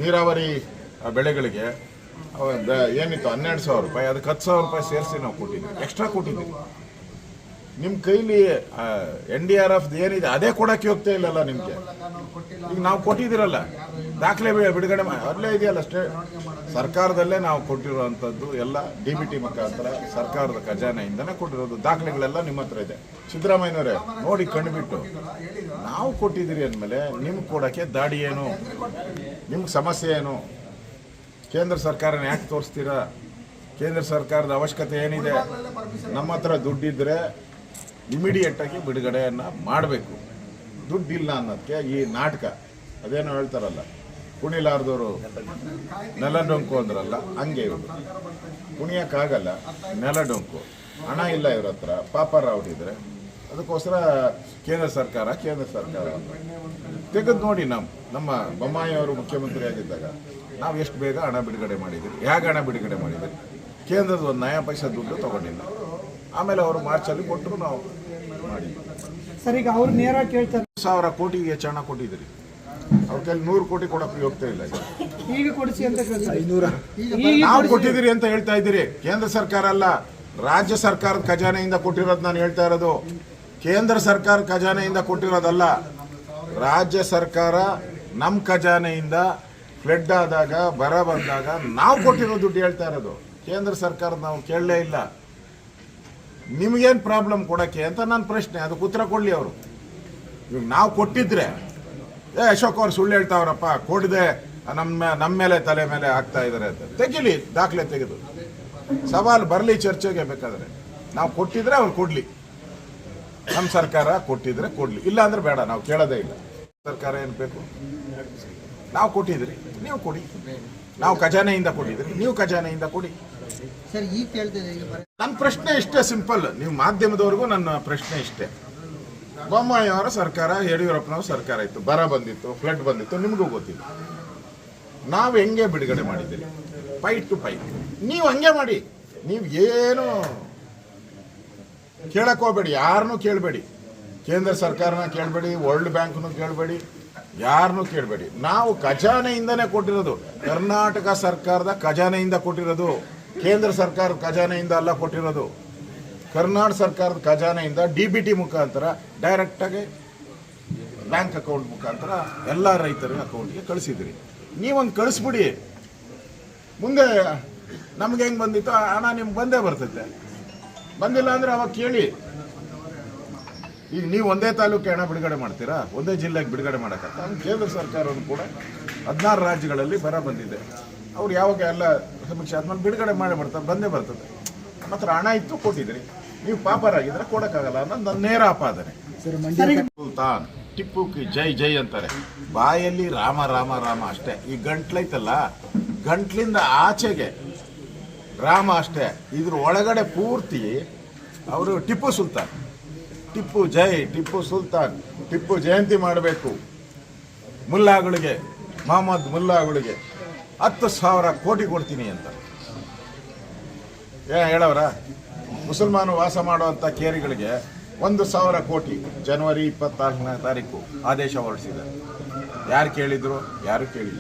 ನೀರಾವರಿ ಬೆಳೆಗಳಿಗೆ ಏನಿತ್ತು? ಹನ್ನೆರಡು ಸಾವಿರ ರೂಪಾಯಿ. ಅದಕ್ಕೆ ಹತ್ತು ಸಾವಿರ ರೂಪಾಯಿ ಸೇರಿಸಿ ನಾವು ಕೊಟ್ಟಿದ್ದೀವಿ. ಎಕ್ಸ್ಟ್ರಾ ಕೊಟ್ಟಿದ್ದೀವಿ. ನಿಮ್ಮ ಕೈಲಿ ಎನ್ ಡಿ ಆರ್ ಎಫ್ ಏನಿದೆ, ಅದೇ ಕೊಡಕ್ಕೆ ಹೋಗ್ತಾ ಇಲ್ಲಲ್ಲ ನಿಮಗೆ? ಈಗ ನಾವು ಕೊಟ್ಟಿದ್ದೀರಲ್ಲ. ದಾಖಲೆ ಬಿಡುಗಡೆ ಅಲ್ಲೇ ಇದೆಯಲ್ಲ ಅಷ್ಟೇ. ಸರ್ಕಾರದಲ್ಲೇ ನಾವು ಕೊಟ್ಟಿರುವಂಥದ್ದು ಎಲ್ಲ ಡಿ ಬಿ ಟಿ ಮುಖಾಂತರ ಸರ್ಕಾರದ ಖಜಾನೆಯಿಂದನೇ ಕೊಟ್ಟಿರೋದು. ದಾಖಲೆಗಳೆಲ್ಲ ನಿಮ್ಮ ಹತ್ರ ಇದೆ. ಸಿದ್ದರಾಮಯ್ಯನವರೇ, ನೋಡಿ ಕಂಡುಬಿಟ್ಟು ನಾವು ಕೊಟ್ಟಿದ್ದೀರಿ ಅಂದಮೇಲೆ ನಿಮ್ಗೆ ಕೊಡೋಕ್ಕೆ ದಾಡಿ ಏನು? ನಿಮ್ಗೆ ಸಮಸ್ಯೆ ಏನು? ಕೇಂದ್ರ ಸರ್ಕಾರನ ಯಾಕೆ ತೋರಿಸ್ತೀರಾ? ಕೇಂದ್ರ ಸರ್ಕಾರದ ಅವಶ್ಯಕತೆ ಏನಿದೆ? ನಮ್ಮ ಹತ್ರ ದುಡ್ಡಿದ್ರೆ ಇಮಿಡಿಯೇಟ್ ಆಗಿ ಬಿಡುಗಡೆಯನ್ನ ಮಾಡಬೇಕು. ದುಡ್ಡಿಲ್ಲ ಅನ್ನೋದಕ್ಕೆ ಈ ನಾಟಕ. ಅದೇನೋ ಹೇಳ್ತಾರಲ್ಲ ಕುಣಿಲಾರ್ದವರು ನೆಲ ಡೊಂಕು ಅಂದ್ರಲ್ಲ, ಹಂಗೆ ಇವರು. ಕುಣಿಯಕ್ಕಾಗಲ್ಲ, ನೆಲ ಡೊಂಕು. ಹಣ ಇಲ್ಲ ಇವ್ರ ಹತ್ರ, ಪಾಪ ರಾವ್ಡಿದ್ರೆ ಅದಕ್ಕೋಸ್ಕರ ಕೇಂದ್ರ ಸರ್ಕಾರ ಕೇಂದ್ರ ಸರ್ಕಾರ ತೆಗೆದು ನೋಡಿ ನಮ್ಮ ನಮ್ಮ ಬೊಮ್ಮಾಯಿ ಅವರು ಮುಖ್ಯಮಂತ್ರಿ ಆಗಿದ್ದಾಗ ನಾವು ಎಷ್ಟು ಬೇಗ ಹಣ ಬಿಡುಗಡೆ ಮಾಡಿದ್ದೀವಿ ಹೇಗೆ ಹಣ ಬಿಡುಗಡೆ ಮಾಡಿದ್ದೀವಿ ಕೇಂದ್ರದ ಒಂದು ನಯಾ ಪೈಸೆ ದುಡ್ಡು ತಗೊಂಡಿಲ್ಲ ಆಮೇಲೆ ಅವರು ಮಾರ್ಚಲ್ಲಿ ಕೊಟ್ಟರು ನಾವು ಮಾಡಿದ್ವಿ. ಸರ್ ಈಗ ಅವ್ರು ನೇರ ಕೇಳ್ತಾರೆ. ಸಾವಿರ ಕೋಟಿಗೆ ಹೆಚ್ಚು ಹಣ ಕೊಟ್ಟಿದ್ದೀರಿ ಅವ್ರ ಕೈಲಿ ನೂರು ಕೋಟಿ ಕೊಡಕ್ಕೆ ಹೋಗ್ತಾ ಇಲ್ಲ ಈಗ. ಈಗ ಕೊಡಿಸಿ ಅಂತ ಕೇಳ್ತಾರೆ. ನಾವು ಕೊಟ್ಟಿದ್ದೀರಿ ಅಂತ ಹೇಳ್ತಾ ಇದ್ದೀರಿ. ಕೇಂದ್ರ ಸರ್ಕಾರ ಅಲ್ಲ ರಾಜ್ಯ ಸರ್ಕಾರದ ಖಜಾನೆಯಿಂದ ಕೊಟ್ಟಿರೋದು ನಾನು ಹೇಳ್ತಾ ಇರೋದು. ಕೇಂದ್ರ ಸರ್ಕಾರ ಖಜಾನೆಯಿಂದ ಕೊಟ್ಟಿರೋದಲ್ಲ, ರಾಜ್ಯ ಸರ್ಕಾರ ನಮ್ಮ ಖಜಾನೆಯಿಂದ ಫ್ಲಡ್ ಆದಾಗ, ಬರ ಬಂದಾಗ ನಾವು ಕೊಟ್ಟಿರೋ ದುಡ್ಡು ಹೇಳ್ತಾ ಇರೋದು. ಕೇಂದ್ರ ಸರ್ಕಾರ ನಾವು ಕೇಳಲೇ ಇಲ್ಲ. ನಿಮಗೇನು ಪ್ರಾಬ್ಲಮ್ ಕೊಡೋಕ್ಕೆ ಅಂತ ನನ್ನ ಪ್ರಶ್ನೆ, ಅದಕ್ಕೆ ಉತ್ತರ ಕೊಡಲಿ ಅವರು. ಇವಾಗ ನಾವು ಕೊಟ್ಟಿದ್ರೆ, ಏ ಅಶೋಕ್ ಅವ್ರು ಸುಳ್ಳು ಹೇಳ್ತಾವ್ರಪ್ಪ, ಕೊಡದೆ ನಮ್ಮ ನಮ್ಮ ಮೇಲೆ ತಲೆ ಮೇಲೆ ಆಗ್ತಾ ಇದ್ದಾರೆ ಅಂತ. ತೆಗಿಲಿ, ದಾಖಲೆ ತೆಗೆದು. ಸವಾಲು ಬರಲಿ ಚರ್ಚೆಗೆ ಬೇಕಾದರೆ. ನಾವು ಕೊಟ್ಟಿದ್ರೆ ಅವ್ರು ಕೊಡ್ಲಿ. ನಮ್ಮ ಸರ್ಕಾರ ಕೊಟ್ಟಿದ್ರೆ ಕೊಡ್ಲಿ. ಇಲ್ಲ ಅಂದ್ರೆ ಬೇಡ ನಾವು ಕೇಳೋದೇ ಇಲ್ಲ. ಸರ್ಕಾರ ಏನು ಬೇಕು? ನಾವು ಕೊಟ್ಟಿದ್ರಿ ನೀವು ಕೊಡಿ. ನಾವು ಖಜಾನೆಯಿಂದ ಕೊಟ್ಟಿದ್ರಿ ನೀವು ಖಜಾನೆಯಿಂದ ಕೊಡಿ. ನನ್ನ ಪ್ರಶ್ನೆ ಇಷ್ಟೇ ಸಿಂಪಲ್. ನೀವು ಮಾಧ್ಯಮದವರೆಗೂ ನನ್ನ ಪ್ರಶ್ನೆ ಇಷ್ಟೇ. ಬೊಮ್ಮಾಯಿ ಅವರ ಸರ್ಕಾರ ಯಡಿಯೂರಪ್ಪನವ್ರ ಸರ್ಕಾರ ಇತ್ತು. ಬರ ಬಂದಿತ್ತು ಫ್ಲಡ್ ಬಂದಿತ್ತು ನಿಮಗೂ ಗೊತ್ತಿಲ್ಲ. ನಾವು ಹೆಂಗೆ ಬಿಡುಗಡೆ ಮಾಡಿದ್ದೀವಿ ಪೈಟ್ ಟು ಪೈಟ್ ನೀವು ಹಂಗೆ ಮಾಡಿ. ನೀವು ಏನು ಕೇಳಕ್ ಹೋಗ್ಬೇಡಿ ಯಾರನ್ನೂ ಕೇಳಬೇಡಿ. ಕೇಂದ್ರ ಸರ್ಕಾರನ ಕೇಳಬೇಡಿ, ವರ್ಲ್ಡ್ ಬ್ಯಾಂಕ್ನು ಕೇಳಬೇಡಿ ಯಾರನ್ನೂ ಕೇಳಬೇಡಿ. ನಾವು ಖಜಾನೆಯಿಂದನೇ ಕೊಟ್ಟಿರೋದು. ಕರ್ನಾಟಕ ಸರ್ಕಾರದ ಖಜಾನೆಯಿಂದ ಕೊಟ್ಟಿರೋದು. ಕೇಂದ್ರ ಸರ್ಕಾರದ ಖಜಾನೆಯಿಂದ ಅಲ್ಲ ಕೊಟ್ಟಿರೋದು. ಕರ್ನಾಟಕ ಸರ್ಕಾರದ ಖಜಾನೆಯಿಂದ ಡಿ ಬಿ ಟಿ ಮುಖಾಂತರ ಡೈರೆಕ್ಟಾಗಿ ಬ್ಯಾಂಕ್ ಅಕೌಂಟ್ ಮುಖಾಂತರ ಎಲ್ಲ ರೈತರ ಅಕೌಂಟ್ಗೆ ಕಳಿಸಿದ್ರಿ. ನೀವೊಂದು ಕಳಿಸ್ಬಿಡಿ. ಮುಂದೆ ನಮ್ಗೆ ಹೆಂಗೆ ಬಂದಿತ್ತು ಹಣ ನಿಮ್ಗೆ ಬಂದೇ ಬರ್ತೈತೆ. ಬಂದಿಲ್ಲ ಅಂದ್ರೆ ಅವಾಗ ಕೇಳಿ. ಈಗ ನೀವು ಒಂದೇ ತಾಲೂಕು ಹಣ ಬಿಡುಗಡೆ ಮಾಡ್ತೀರಾ? ಒಂದೇ ಜಿಲ್ಲೆಗೆ ಬಿಡುಗಡೆ ಮಾಡೋಕ್ಕಂತ ಹಂಗೆ ಕೇಂದ್ರ ಸರ್ಕಾರವನ್ನು ಕೂಡ ಹದಿನಾರು ರಾಜ್ಯಗಳಲ್ಲಿ ಬರ ಬಂದಿದೆ. ಅವ್ರು ಯಾವಾಗ ಎಲ್ಲ ಸಮೀಕ್ಷೆ ಆದ್ಮೇಲೆ ಬಿಡುಗಡೆ ಮಾಡಿ ಬರ್ತಾರೆ ಬಂದೇ ಬರ್ತದೆ. ನಮ್ಮ ಹತ್ರ ಹಣ ಇತ್ತು ಕೊಟ್ಟಿದ್ರಿ. ನೀವು ಪಾಪರಾಗಿದ್ರೆ ಕೊಡೋಕ್ಕಾಗಲ್ಲ ಅನ್ನೋದು ನನ್ನ ನೇರ ಆಪಾದನೆ. ಸುಲ್ತಾನ್ ಟಿಪ್ಪು ಕಿ ಜೈ ಜೈ ಅಂತಾರೆ. ಬಾಯಲ್ಲಿ ರಾಮ ರಾಮ ರಾಮ ಅಷ್ಟೇ. ಈ ಗಂಟ್ಲೈತಲ್ಲ? ಗಂಟ್ಲಿಂದ ಆಚೆಗೆ ರಾಮ ಅಷ್ಟೇ. ಇದ್ರ ಒಳಗಡೆ ಪೂರ್ತಿ ಅವರು ಟಿಪ್ಪು ಸುಲ್ತಾನ್. ಟಿಪ್ಪು ಜೈ, ಟಿಪ್ಪು ಸುಲ್ತಾನ್, ಟಿಪ್ಪು ಜಯಂತಿ ಮಾಡಬೇಕು. ಮುಲ್ಲಾಗಳಿಗೆ, ಮೊಹಮ್ಮದ್ ಮುಲ್ಲಾಗಳಿಗೆ ಹತ್ತು ಸಾವಿರ ಕೋಟಿ ಕೊಡ್ತೀನಿ ಅಂತ. ಏ, ಹೇಳವ್ರ? ಮುಸಲ್ಮಾನ ವಾಸ ಮಾಡುವಂಥ ಕೇರಿಗಳಿಗೆ ಒಂದು ಸಾವಿರ ಕೋಟಿ ಜನವರಿ ಇಪ್ಪತ್ನಾಲ್ಕನೇ ತಾರೀಕು ಆದೇಶ ಹೊರಡಿಸಿದ್ದಾರೆ. ಯಾರು ಕೇಳಿದ್ರು? ಯಾರು ಕೇಳಿಲ್ಲ.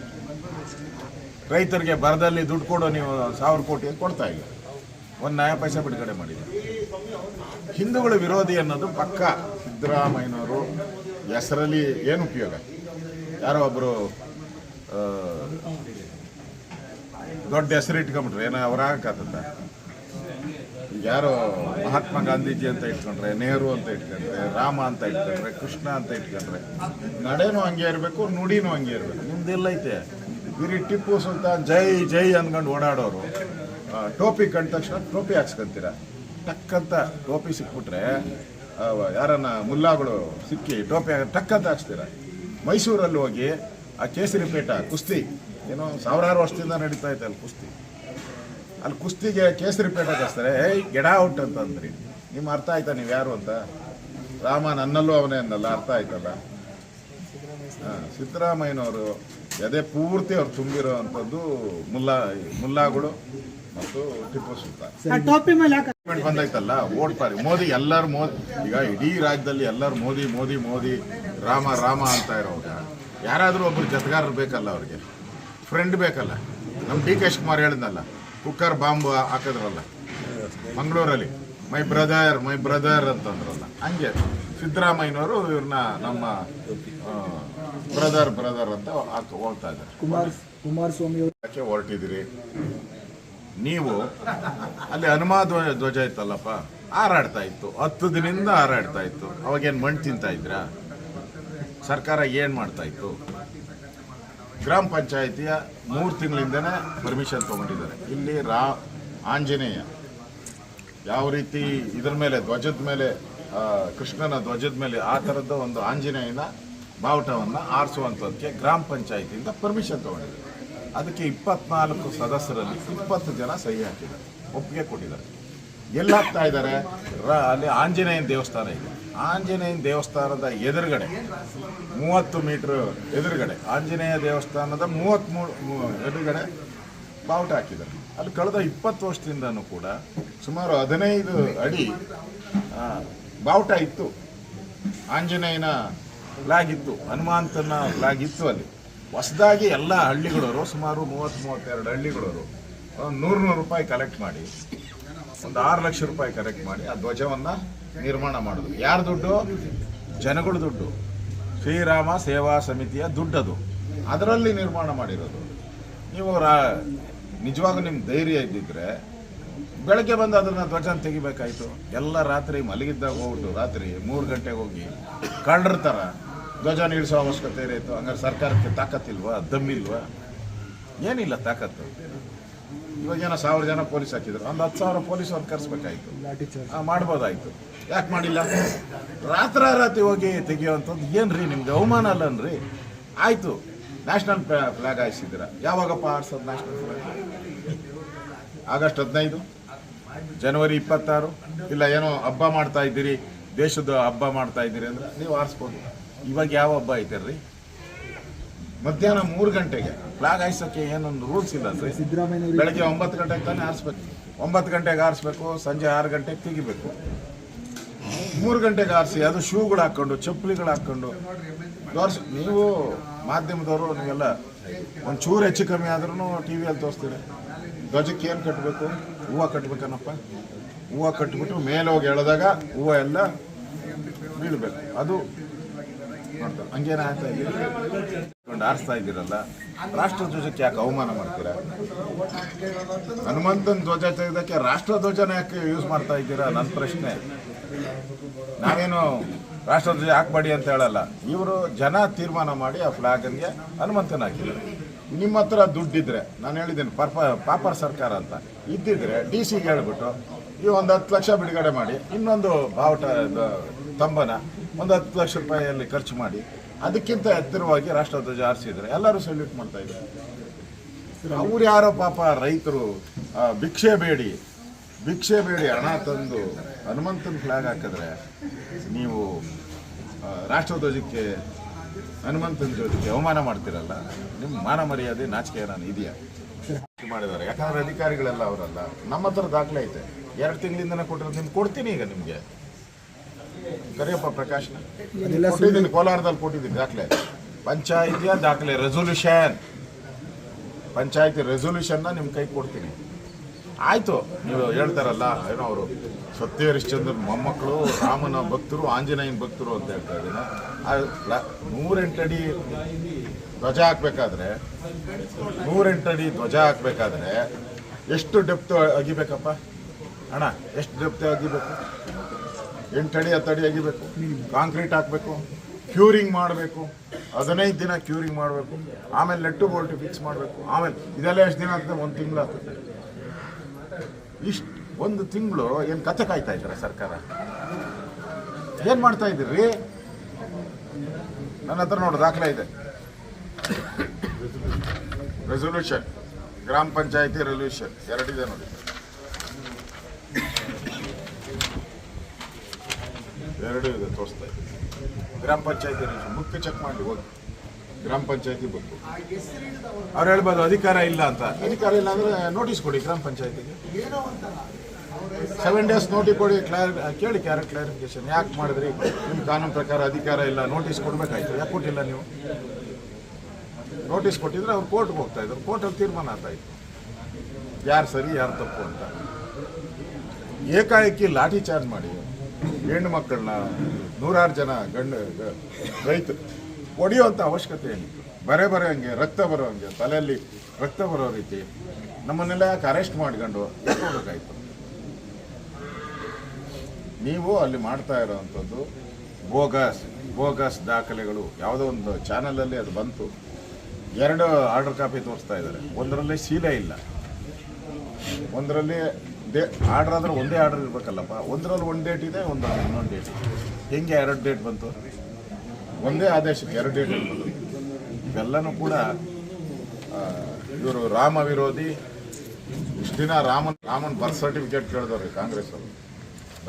ರೈತರಿಗೆ ಬರದಲ್ಲಿ ದುಡ್ಡು ಕೊಡೋ ನೀವು ಸಾವಿರ ಕೋಟಿ ಕೊಡ್ತಾ ಇಲ್ಲ. ಒಂದು ನ್ಯಾಯ ಪೈಸೆ ಬಿಡುಗಡೆ ಮಾಡಿದೆ. ಹಿಂದೂಗಳ ವಿರೋಧಿ ಅನ್ನೋದು ಪಕ್ಕ ಸಿದ್ದರಾಮಯ್ಯನವರು ಹೆಸರಲ್ಲಿ ಏನು ಉಪಯೋಗ? ಯಾರೋ ಒಬ್ಬರು ದೊಡ್ಡ ಹೆಸರು ಇಟ್ಕೊಂಬಿಟ್ರೆ ಏನೋ ಅವರಾಗತ್ತದ ಈಗ ಯಾರೋ ಮಹಾತ್ಮ ಗಾಂಧೀಜಿ ಅಂತ ಇಟ್ಕೊಂಡ್ರೆ, ನೆಹರು ಅಂತ ಇಟ್ಕೊಂಡ್ರೆ, ರಾಮ ಅಂತ ಇಟ್ಕೊಂಡ್ರೆ, ಕೃಷ್ಣ ಅಂತ ಇಟ್ಕೊಂಡ್ರೆ, ನಡೆನೂ ಹಂಗೆ ಇರಬೇಕು, ನುಡಿನೂ ಹಂಗೆ ಇರಬೇಕು. ಮುಂದಿಲ್ಲೈತೆ ಬರೀ ಟಿಪ್ಪು ಸುಲ್ತಾನ್, ಜೈ ಜೈ ಅಂದ್ಕೊಂಡು ಓಡಾಡೋರು. ಟೋಪಿ ಕಂಡ ತಕ್ಷಣ ಟೋಪಿ ಹಾಕ್ಸ್ಕೊಂತೀರ? ಟಕ್ಕಂತ ಟೋಪಿ ಸಿಕ್ಬಿಟ್ರೆ ಯಾರನ್ನ ಮುಲ್ಲಾಗಳು ಸಿಕ್ಕಿ ಟೋಪಿ ಟಕ್ಕಂತ ಹಾಕ್ಸ್ತೀರ? ಮೈಸೂರಲ್ಲಿ ಹೋಗಿ ಆ ಕೇಸರಿ ಪೇಟ ಕುಸ್ತಿ, ಏನೋ ಸಾವಿರಾರು ವರ್ಷದಿಂದ ನಡೀತಾ ಐತೆ ಅಲ್ಲಿ ಕುಸ್ತಿ. ಅಲ್ಲಿ ಕುಸ್ತಿಗೆ ಕೇಸರಿ ಪೇಟ ಕಳಿಸ್ತಾರೆ, ಏಯ್ ಗಿಡ ಔಟ್ ಅಂತಂದ್ರಿ ನಿಮ್ಮ ಅರ್ಥ ಆಯ್ತಾ ನೀವು ಯಾರು ಅಂತ? ರಾಮ ನನ್ನಲ್ಲೂ ಅವನೇ ಅಂದಲ್ಲ, ಅರ್ಥ ಆಯ್ತಲ್ಲ? ಹಾಂ ಸಿದ್ದರಾಮಯ್ಯನವರು ಎದೆ ಪೂರ್ತಿ ಅವ್ರು ತುಂಬಿರೋ ಅಂಥದ್ದು ಮುಲ್ಲಾ ಮುಲ್ಲಾಗಳು ಮತ್ತು ಟಿಪ್ಪು ಸುಲ್ತಾನ್. ಬಂದೈತಲ್ಲ ಓಟ್ ಪಾರಿ. ಮೋದಿ ಎಲ್ಲರೂ ಮೋದಿ ಈಗ ಇಡೀ ರಾಜ್ಯದಲ್ಲಿ ಎಲ್ಲರೂ ಮೋದಿ ಮೋದಿ ಮೋದಿ ರಾಮ ರಾಮ ಅಂತ ಇರೋವಾಗ ಯಾರಾದರೂ ಒಬ್ರು ಜತೆಗಾರರು ಬೇಕಲ್ಲ ಅವ್ರಿಗೆ. ಫ್ರೆಂಡ್ ಬೇಕಲ್ಲ. ನಮ್ಮ ಡಿ ಕೆ ಶಿವಕುಮಾರ್ ಹೇಳಿದ್ನಲ್ಲ ಕುಕ್ಕರ್ ಬಾಂಬ್ ಹಾಕಿದ್ರಲ್ಲ. ಮಂಗಳೂರಲ್ಲಿ. ಮೈ ಬ್ರದರ್ ಮೈ ಬ್ರದರ್ ಅಂತಂದ್ರಲ್ಲ. ಹಂಗೆ ಸಿದ್ದರಾಮಯ್ಯನವರು ಇವ್ರನ್ನ ನಮ್ಮ ಬ್ರದರ್ ಬ್ರದರ್ ಅಂತ ಹಾಕಿ ಹೋಗ್ತಾ ಇದ್ದಾರೆ. ಕುಮಾರ್ ಕುಮಾರಸ್ವಾಮಿ ಯಾಕೆ ಹೊರಟಿದ್ದೀರಿ? ನೀವು ಅಲ್ಲಿ ಹನುಮಾ ಧ್ವಜ ಧ್ವಜ ಇತ್ತಲ್ಲಪ್ಪ ಹಾರಾಡ್ತಾ ಇತ್ತು. ಹತ್ತು ದಿನದಿಂದ ಹಾರಾಡ್ತಾ ಇತ್ತು. ಅವಾಗೇನು ಮಣ್ಣು ತಿಂತಾ ಇದ್ರಾ? ಸರ್ಕಾರ ಏನು ಮಾಡ್ತಾ ಇತ್ತು? ಗ್ರಾಮ ಪಂಚಾಯಿತಿಯ ಮೂರು ತಿಂಗಳಿಂದನೇ ಪರ್ಮಿಷನ್ ತೊಗೊಂಡಿದ್ದಾರೆ. ಇಲ್ಲಿ ರಾ ಆಂಜನೇಯ ಯಾವ ರೀತಿ ಇದ್ರ ಮೇಲೆ ಧ್ವಜದ ಮೇಲೆ ಕೃಷ್ಣನ ಧ್ವಜದ ಮೇಲೆ ಆ ಥರದ ಒಂದು ಆಂಜನೇಯನ ಬಾವುಟವನ್ನು ಆರಿಸುವಂಥದ್ದಕ್ಕೆ ಗ್ರಾಮ ಪಂಚಾಯಿತಿಯಿಂದ ಪರ್ಮಿಷನ್ ತೊಗೊಂಡಿದೆ ಅದಕ್ಕೆ ಇಪ್ಪತ್ನಾಲ್ಕು ಸದಸ್ಯರಲ್ಲಿ ಇಪ್ಪತ್ತು ಜನ ಸಹಿ ಹಾಕಿದ್ದಾರೆ, ಒಪ್ಪಿಗೆ ಕೊಟ್ಟಿದ್ದಾರೆ. ಎಲ್ಲಿ ಹಾಕ್ತಾ ಇದ್ದಾರೆ? ಅಲ್ಲಿ ಆಂಜನೇಯನ ದೇವಸ್ಥಾನ ಇದೆ. ಆಂಜನೇಯನ ದೇವಸ್ಥಾನದ ಎದುರುಗಡೆ, ಮೂವತ್ತು ಮೀಟ್ರ್ ಎದುರುಗಡೆ, ಆಂಜನೇಯ ದೇವಸ್ಥಾನದ ಮೂವತ್ತ್ಮೂರು ಎದುರುಗಡೆ ಬಾವುಟ ಹಾಕಿದ್ದಾರೆ. ಅಲ್ಲಿ ಕಳೆದ ಇಪ್ಪತ್ತು ವರ್ಷದಿಂದನೂ ಕೂಡ ಸುಮಾರು ಹದಿನೈದು ಅಡಿ ಬಾವುಟ ಇತ್ತು. ಆಂಜನೇಯನ ಫ್ಲಾಗ್ ಇತ್ತು ಹನುಮಂತನ ಫ್ಲಾಗ್ ಇತ್ತು ಅಲ್ಲಿ. ಹೊಸದಾಗಿ ಎಲ್ಲ ಹಳ್ಳಿಗಳವರು, ಸುಮಾರು ಮೂವತ್ತು, ಮೂವತ್ತೆರಡು ಹಳ್ಳಿಗಳವರು, ಒಂದು ನೂರು ನೂರು ರೂಪಾಯಿ ಕಲೆಕ್ಟ್ ಮಾಡಿ, ಒಂದು ಆರು ಲಕ್ಷ ರೂಪಾಯಿ ಕಲೆಕ್ಟ್ ಮಾಡಿ ಆ ಧ್ವಜವನ್ನು ನಿರ್ಮಾಣ ಮಾಡೋದು ಯಾರ ದುಡ್ಡು? ಜನಗಳ ದುಡ್ಡು. ಶ್ರೀರಾಮ ಸೇವಾ ಸಮಿತಿಯ ದುಡ್ಡದು ಅದರಲ್ಲಿ ನಿರ್ಮಾಣ ಮಾಡಿರೋದು. ನೀವು ರಾ ನಿಮ್ಮ ಧೈರ್ಯ ಇದ್ದಿದ್ರೆ ಬೆಳಗ್ಗೆ ಬಂದು ಅದನ್ನು ಧ್ವಜನ ತೆಗಿಬೇಕಾಯ್ತು. ಎಲ್ಲ ರಾತ್ರಿ ಮಲಗಿದ್ದಾಗ ಹೋಗ್ಬಿಟ್ಟು ರಾತ್ರಿ ಮೂರು ಗಂಟೆಗೆ ಹೋಗಿ ಕಳ್ಳರ ಧ್ವಜನ ಇಳಿಸೋ ಅವಶ್ಯಕತೆ ಇತ್ತು. ಹಂಗಾರೆ ಸರ್ಕಾರಕ್ಕೆ ತಾಕತ್ತಿಲ್ವಾ? ದಮ್ಮಿಲ್ವಾ? ಏನಿಲ್ಲ ತಾಕತ್ತು. ಇವಾಗೇನೋ ಸಾವಿರ ಜನ ಪೊಲೀಸ್ ಹಾಕಿದ್ರು. ಒಂದು ಹತ್ತು ಸಾವಿರ ಪೊಲೀಸ್ ಅವ್ರು ಕರೆಸ್ಬೇಕಾಯ್ತು. ಮಾಡ್ಬೋದಾಯ್ತು. ಯಾಕೆ ಮಾಡಿಲ್ಲ? ರಾತ್ರಿ ಹೋಗಿ ತೆಗಿಯೋವಂಥದ್ದು ಏನ್ರಿ ನಿಮ್ಗೆ ಅವಮಾನ ಅಲ್ಲನ್ರಿ? ಆಯ್ತು. ನ್ಯಾಷನಲ್ ಫ್ಲಾಗ್ ಹಾಯಿಸಿದ್ದೀರ. ಯಾವಾಗಪ್ಪ ಆಡ್ಸೋದು ನ್ಯಾಷನಲ್ ಫ್ಲಾಗ್? ಆಗಸ್ಟ್ ಹದಿನೈದು ಜನವರಿ ಇಪ್ಪತ್ತಾರು. ಇಲ್ಲ ಏನೋ ಹಬ್ಬ ಮಾಡ್ತಾ ಇದ್ದೀರಿ. ದೇಶದ ಹಬ್ಬ ಮಾಡ್ತಾ ಇದ್ದೀರಿ ಅಂದ್ರೆ ನೀವು ಆರಿಸ್ಬೋದು ಇವಾಗ ಯಾವ ಹಬ್ಬ ಐತಲ್ರಿ ಮಧ್ಯಾಹ್ನ ಮೂರು ಗಂಟೆಗೆ. ಫ್ಲಾಗ್ ಹಾಯಿಸೋಕೆ ಏನೊಂದು ರೂಲ್ಸ್ ಇಲ್ಲ ಸರ್ ಸಿದ್ದರಾಮಯ್ಯ ಬೆಳಗ್ಗೆ ಒಂಬತ್ತು ಗಂಟೆಗೆ ತಾನೇ ಆರಿಸ್ಬೇಕು ಒಂಬತ್ತು ಗಂಟೆಗೆ ಆರಿಸ್ಬೇಕು ಸಂಜೆ ಆರು ಗಂಟೆಗೆ ತೆಗಿಬೇಕು. ಮೂರು ಗಂಟೆಗೆ ಆರಿಸಿ ಅದು ಶೂಗಳು ಹಾಕ್ಕೊಂಡು ಚಪ್ಪಲಿಗಳು ಹಾಕ್ಕೊಂಡು. ತೋರಿಸಿ ನೀವು ಮಾಧ್ಯಮದವರು ನೀವೆಲ್ಲ ಒಂದು ಚೂರು ಹೆಚ್ಚು ಕಮ್ಮಿ ಆದ್ರೂ ಟಿ ವಿಯಲ್ಲಿ ತೋರಿಸ್ತೀರಿ. ಧ್ವಜಕ್ಕೆ ಏನು ಕಟ್ಟಬೇಕು ಹೂವು ಕಟ್ಬೇಕನ್ನಪ್ಪ ಹೂವು ಕಟ್ಟಿಬಿಟ್ಟು ಮೇಲೆ ಹೋಗಿ ಎಳೆದಾಗ ಹೂವು ಎಲ್ಲ ಬೀಳಬೇಕು. ಅದು ಹಂಗೇನ ಆಗ್ತಾ ಇದ್ದೀರಿ ಆರಿಸ್ತಾ ಇದ್ದೀರಲ್ಲ, ರಾಷ್ಟ್ರ ಧ್ವಜಕ್ಕೆ ಯಾಕೆ ಅವಮಾನ ಮಾಡ್ತೀರಾ? ಹನುಮಂತನ ಧ್ವಜ ತೆಗೆದಕ್ಕೆ ರಾಷ್ಟ್ರ ಧ್ವಜನ ಯಾಕೆ ಯೂಸ್ ಮಾಡ್ತಾ ಇದ್ದೀರಾ? ನನ್ನ ಪ್ರಶ್ನೆ. ನಾವೇನು ರಾಷ್ಟ್ರ ಧ್ವಜ ಹಾಕ್ಬೇಡಿ ಅಂತ ಹೇಳಲ್ಲ. ಇವರು ಜನ ತೀರ್ಮಾನ ಮಾಡಿ ಆ ಫ್ಲಾಗನ್ಗೆ ಹನುಮಂತನ ಹಾಕಿದ್ದಾರೆ. ನಿಮ್ಮ ಹತ್ರ ದುಡ್ಡಿದ್ರೆ, ನಾನು ಹೇಳಿದ್ದೇನೆ, ಪಾಪ, ಪಾಪರ್ ಸರ್ಕಾರ ಅಂತ. ಇದ್ದಿದ್ರೆ ಡಿ ಸಿಗೆ ಹೇಳ್ಬಿಟ್ಟು, ಈ ಒಂದು ಹತ್ತು ಲಕ್ಷ ಬಿಡುಗಡೆ ಮಾಡಿ, ಇನ್ನೊಂದು ಬಾವುಟ ತಂಬನ ಒಂದು ಹತ್ತು ಲಕ್ಷ ರೂಪಾಯಿಯಲ್ಲಿ ಖರ್ಚು ಮಾಡಿ, ಅದಕ್ಕಿಂತ ಎತ್ತರವಾಗಿ ರಾಷ್ಟ್ರಧ್ವಜ ಹಾರಿಸಿದ್ರೆ ಎಲ್ಲರೂ ಸಲ್ಯೂಟ್ ಮಾಡ್ತಾ ಇದ್ದಾರೆ. ಅವ್ರು ಯಾರೋ ಪಾಪ ರೈತರು ಭಿಕ್ಷೆ ಬೇಡಿ ಭಿಕ್ಷೆ ಬೇಡಿ, ಹಣ ತಂದು, ಹನುಮಂತನ ಫ್ಲಾಗ್ ಹಾಕಿದ್ರೆ ನೀವು ರಾಷ್ಟ್ರಧ್ವಜಕ್ಕೆ ಹನುಮಂತನ ಜೊತೆಗೆ ಅವಮಾನ ಮಾಡ್ತಿರಲ್ಲ? ನಿಮ್ಮ ಮಾನ ಮರ್ಯಾದೆ ನಾಚಿಕೆ ನಾನು ಇದೆಯಾ? ಮಾಡಿದ್ದಾರೆ. ಯಾಕಂದ್ರೆ ಅಧಿಕಾರಿಗಳೆಲ್ಲ ಅವರಲ್ಲ. ನಮ್ಮ ಹತ್ರ ದಾಖಲೆ ಐತೆ. ಎರಡು ತಿಂಗಳಿಂದನೇ ಕೊಟ್ಟಿರೋದು ನಿಮ್ಗೆ ಕೊಡ್ತೀನಿ ಈಗ ನಿಮಗೆ. ಕರಿಯಪ್ಪ ಪ್ರಕಾಶ್ ಕೊಟ್ಟಿದ್ದೀನಿ ಕೋಲಾರದಲ್ಲಿ ಕೊಟ್ಟಿದ್ದೀನಿ ದಾಖಲೆ. ಪಂಚಾಯಿತಿಯ ದಾಖಲೆ ರೆಸೊಲ್ಯೂಷನ್ ಪಂಚಾಯತಿ ರೆಸೊಲ್ಯೂಷನ್ನ ನಿಮ್ಮ ಕೈ ಕೊಡ್ತೀನಿ. ಆಯ್ತು. ನೀವು ಹೇಳ್ತಾರಲ್ಲ, ಏನೋ ಅವರು ಸತ್ಯ ಹರಿಶ್ಚಂದ್ರ ಮೊಮ್ಮಕ್ಕಳು, ರಾಮನ ಭಕ್ತರು, ಆಂಜನೇಯನ ಭಕ್ತರು ಅಂತ ಹೇಳ್ತಾ ಇದ್ದೀನಿ. ನೂರೆಂಟಡಿ ಧ್ವಜ ಹಾಕ್ಬೇಕಾದ್ರೆ ನೂರೆಂಟಡಿ ಧ್ವಜ ಹಾಕ್ಬೇಕಾದ್ರೆ ಎಷ್ಟು ಡೆಪ್ತ್ ಅಗಿಬೇಕಪ್ಪ? ಅಣ್ಣ, ಎಷ್ಟು ಡೆಪ್ತ್ ಅಗಿಬೇಕು? ಎಂಟಡಿ ಹತ್ತಡಿ ಅಗಿಬೇಕು? ಕಾಂಕ್ರೀಟ್ ಹಾಕಬೇಕು? ಕ್ಯೂರಿಂಗ್ ಮಾಡಬೇಕು? ಹದಿನೈದು ದಿನ ಕ್ಯೂರಿಂಗ್ ಮಾಡಬೇಕು? ಆಮೇಲೆ ನೆಟ್ಟು ಬೋಲ್ಟು ಫಿಕ್ಸ್ ಮಾಡಬೇಕು? ಆಮೇಲೆ, ಇದೆಲ್ಲ ಎಷ್ಟು ದಿನ ಆಗ್ತದೆ? ಒಂದು ತಿಂಗಳು ಆಗ್ತದೆ. ಇಷ್ಟು ಒಂದು ತಿಂಗಳು ಏನು ಕಥೆ ಕಾಯ್ತಾ ಇದ್ದಾರೆ ಸರ್ಕಾರ? ಏನು ಮಾಡ್ತಾ ಇದ್ದೀರಿ? ನನ್ನ ಹತ್ರ ನೋಡಿ, ದಾಖಲೆ ಇದೆ. ರೆಸೊಲ್ಯೂಷನ್ ಗ್ರಾಮ ಪಂಚಾಯತಿ ರೆಸೊಲ್ಯೂಷನ್ ಎರಡಿದೆ ನೋಡಿ. ಎರಡು ಇದೆ, ತೋರಿಸ್ತಾ ಇದೆ ಗ್ರಾಮ ಪಂಚಾಯತಿ ಮುಖ್ಯ ಚೆಕ್ ಮಾಡಿ ಹೋಗಿ. ಗ್ರಾಮ ಪಂಚಾಯತಿ ಬಂತು. ಅವ್ರು ಹೇಳ್ಬೋದು ಅಧಿಕಾರ ಇಲ್ಲ ಅಂತ. ಅಧಿಕಾರ ಇಲ್ಲ ಅಂದ್ರೆ ನೋಟಿಸ್ ಕೊಡಿ ಗ್ರಾಮ ಪಂಚಾಯತಿಗೆ. ಸೆವೆನ್ ಡೇಸ್ ನೋಟಿಸ್ ಕೊಡಿ ಕ್ಲಾರಿ ಕೇಳಿ ಕ್ಯಾರ ಕ್ಲಾರಿಫಿಕೇಶನ್ ಯಾಕೆ ಮಾಡಿದ್ರಿ? ನಿಮ್ಮ ಕಾನೂನು ಪ್ರಕಾರ ಅಧಿಕಾರ ಇಲ್ಲ ನೋಟಿಸ್ ಕೊಡ್ಬೇಕಾಯ್ತು. ಯಾಕೆ ಕೊಟ್ಟಿಲ್ಲ ನೀವು? ನೋಟಿಸ್ ಕೊಟ್ಟಿದ್ರೆ ಅವ್ರು ಕೋರ್ಟ್ಗೆ ಹೋಗ್ತಾ ಇದ್ರು. ಕೋರ್ಟಲ್ಲಿ ತೀರ್ಮಾನ ಆಗ್ತಾ ಇತ್ತು. ಯಾರು ಸರಿ ಯಾರು ತಪ್ಪು ಅಂತ. ಏಕಾಏಕಿ ಲಾಠಿ ಚಾರ್ಜ್ ಮಾಡಿ. ಹೆಣ್ಣು ಮಕ್ಕಳನ್ನ ನೂರಾರು ಜನ ಗಂಡ ರೈತರು ಹೊಡೆಯುವಂಥ ಅವಶ್ಯಕತೆ ಏನಿತ್ತು? ಬರೆ ಬರೋ ಹಂಗೆ, ರಕ್ತ ಬರೋ ಹಂಗೆ, ತಲೆಯಲ್ಲಿ ರಕ್ತ ಬರೋ ರೀತಿ ನಮ್ಮನ್ನೆಲ್ಲ ಯಾಕೆ ಅರೆಸ್ಟ್ ಮಾಡ್ಕೊಂಡು ಹೋಗಬೇಕಾಯ್ತು? ನೀವು ಅಲ್ಲಿ ಮಾಡ್ತಾ ಇರೋವಂಥದ್ದು ಬೋಗಸ್ ಬೋಗಸ್ ದಾಖಲೆಗಳು. ಯಾವುದೋ ಒಂದು ಚಾನಲಲ್ಲಿ ಅದು ಬಂತು. ಎರಡು ಆರ್ಡರ್ ಕಾಪಿ ತೋರಿಸ್ತಾ ಇದ್ದಾರೆ. ಒಂದರಲ್ಲಿ ಶೀಲೆ ಇಲ್ಲ. ಒಂದರಲ್ಲಿ ಡೇ ಆರ್ಡರ್ ಆದರೆ ಒಂದೇ ಆರ್ಡರ್ ಇರಬೇಕಲ್ಲಪ್ಪ. ಒಂದರಲ್ಲಿ ಒಂದು ಡೇಟ್ ಇದೆ, ಒಂದರಲ್ಲಿ ಇನ್ನೊಂದು ಡೇಟ್ ಇದೆ. ಹೆಂಗೆ ಎರಡು ಡೇಟ್ ಬಂತು? ಒಂದೇ ಆದೇಶಕ್ಕೆ ಎರಡು ಡೇಟ್ ಇವೆಲ್ಲನೂ ಕೂಡ ಇವರು ರಾಮ ವಿರೋಧಿ, ಇಷ್ಟು ದಿನ ರಾಮನ್ ರಾಮನ್ ಬರ್ತ್ ಸರ್ಟಿಫಿಕೇಟ್ ಕೇಳಿದವ್ರಿ ಕಾಂಗ್ರೆಸ್ ಅವರು.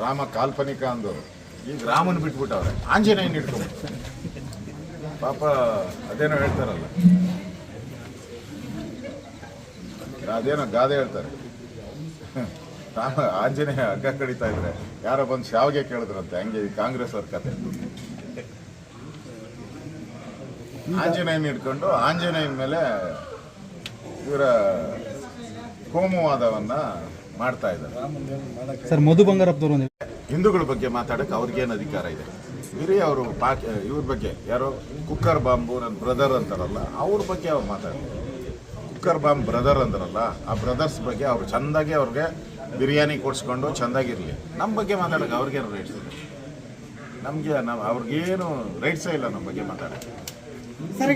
ರಾಮ ಕಾಲ್ಪನಿಕ ಅಂದವರು. ಈಗ ರಾಮನ್ ಬಿಟ್ಬಿಟ್ಟವ್ರೆ. ಆಂಜನೇಯನ್ ಇಟ್ಕೊಂಡು ಪಾಪ ಅದೇನೋ ಹೇಳ್ತಾರಲ್ಲ. ಅದೇನೋ ಗಾದೆ ಹೇಳ್ತಾರೆ. ರಾಮ, ಆಂಜನೇಯ ಹಗ್ಗ ಕಡಿತಾ ಇದ್ರೆ ಯಾರೋ ಬಂದು ಶಾವ್ಗೆ ಕೇಳಿದ್ರಂತೆ, ಹಂಗೆ ಈ ಕಾಂಗ್ರೆಸ್ ಅವ್ರ ಕತೆ. ಆಂಜನೇಯನ್ ಇಟ್ಕೊಂಡು ಆಂಜನೇಯನ ಮೇಲೆ ಇವರ ಕೋಮುವಾದವನ್ನ ಮಾಡ್ತಾ ಇದ್ದಾರೆ. ಸರ್ ಮಧು ಬಂಗಾರಪ್ಪದವರು ಹಿಂದೂಗಳ ಬಗ್ಗೆ ಮಾತಾಡಕ್ಕೆ ಅವ್ರಿಗೇನು ಅಧಿಕಾರ ಇದೆ? ಇರಿ ಅವರು ಪಾಕ್ ಇವ್ರ ಬಗ್ಗೆ ಯಾರೋ ಕುಕ್ಕರ್ ಬಾಂಬು ನನ್ನ ಬ್ರದರ್ ಅಂತಾರಲ್ಲ ಅವ್ರ ಬಗ್ಗೆ ಅವ್ರು ಮಾತಾಡ್ತಾರೆ. ಕುಕ್ಕರ್ ಬಾಂಬ್ ಬ್ರದರ್ ಅಂದ್ರಲ್ಲ ಆ ಬ್ರದರ್ಸ್ ಬಗ್ಗೆ ಅವ್ರು ಚೆಂದಾಗಿ ಅವ್ರಿಗೆ ಬಿರಿಯಾನಿ ಕೊಡಿಸ್ಕೊಂಡು ಚೆಂದಾಗಿರಲಿ. ನಮ್ಮ ಬಗ್ಗೆ ಮಾತಾಡೋಕೆ ಅವ್ರಿಗೇನು ರೈಟ್ಸ್ ಇದೆ? ನಮಗೆ ನಾವು ಅವ್ರಿಗೇನು ರೈಟ್ಸೇ ಇಲ್ಲ ನಮ್ಮ ಬಗ್ಗೆ ಮಾತಾಡೋಕ್ಕೆ. ಸರ್